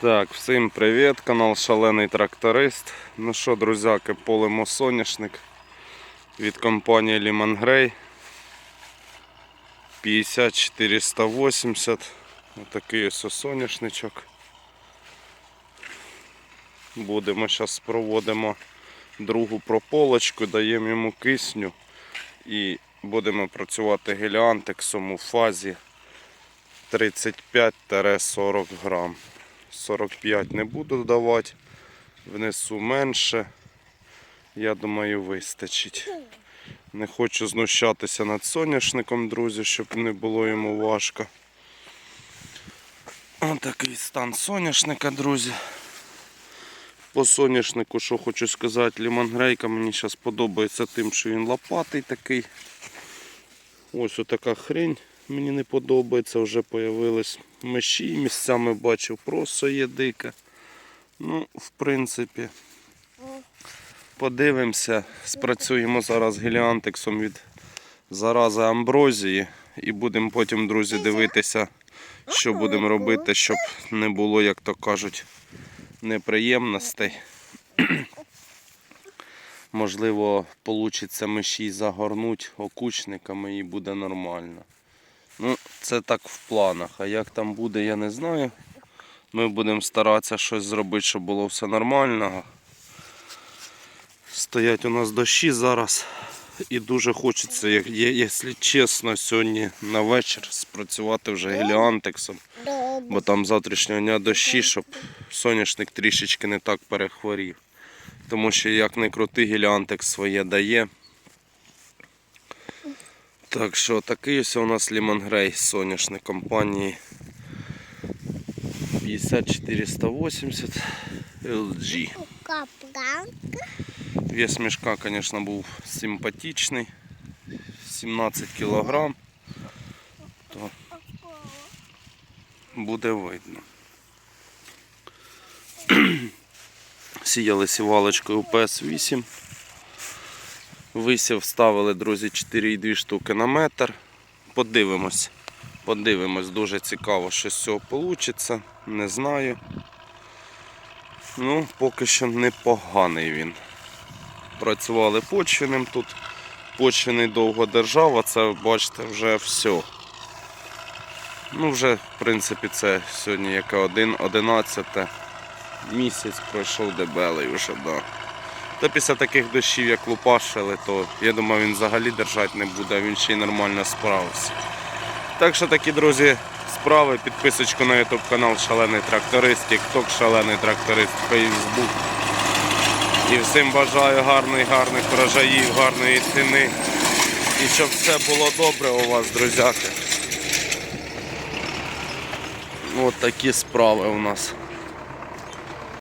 Так, всім привіт, канал Шалений Тракторист. Ну що, друзяки, полимо соняшник від компанії Lehman Grey 50480. Отакий ось соняшничок. Будемо зараз проводимо другу прополочку, даємо йому кисню і будемо працювати геліантексом у фазі 35-40 грам. 45 не буду давати, внесу менше. Я думаю, вистачить. Не хочу знущатися над соняшником, друзі, щоб не було йому важко. Ось такий стан соняшника, друзі. По соняшнику, що хочу сказати, лімонгрейка мені зараз подобається тим, що він лопатий такий. Ось отака хрень мені не подобається, вже появились миші, місцями бачив, просто є дике. Ну, в принципі, подивимося, спрацюємо зараз геліантексом від зарази амброзії і будемо потім, друзі, дивитися, що будемо робити, щоб не було, як то кажуть, неприємностей. Можливо, вийде миші загорнуть окучниками і буде нормально. Ну, це так в планах. А як там буде, я не знаю. Ми будемо старатися щось зробити, щоб було все нормально. Стоять у нас дощі зараз. І дуже хочеться, як- якщо чесно, сьогодні на вечір спрацювати вже геліантексом. Бо там завтрашнього дня дощі, щоб соняшник трішечки не так перехворів. Тому що як не крути, геліантекс своє дає. Так що такий ось у нас Grey соняшник компанії 50480 LG. Вес мішка, звісно, був симпатичний. 17 кг. То буде видно. Сіяли сівалочкою PS8. Висів ставили, друзі, 4,2 штуки на метр. Подивимось. Подивимось, дуже цікаво, що з цього вийде. Не знаю. Ну, поки що непоганий він. Працювали почвеним тут. Почвений довго держав, а це, бачите, вже все. Ну, вже, в принципі, це сьогодні яке 1, 11 місяць пройшов дебелий вже, да. Та після таких дощів, як лупашили, то я думаю, він взагалі держати не буде, він ще й нормально справився. Так що такі, друзі, справи. Підписочку на YouTube канал Шалений Тракторист, TikTok Шалений Тракторист, Facebook. І всім бажаю гарних, гарних врожаїв, гарної ціни. І щоб все було добре у вас, друзяки. От такі справи у нас.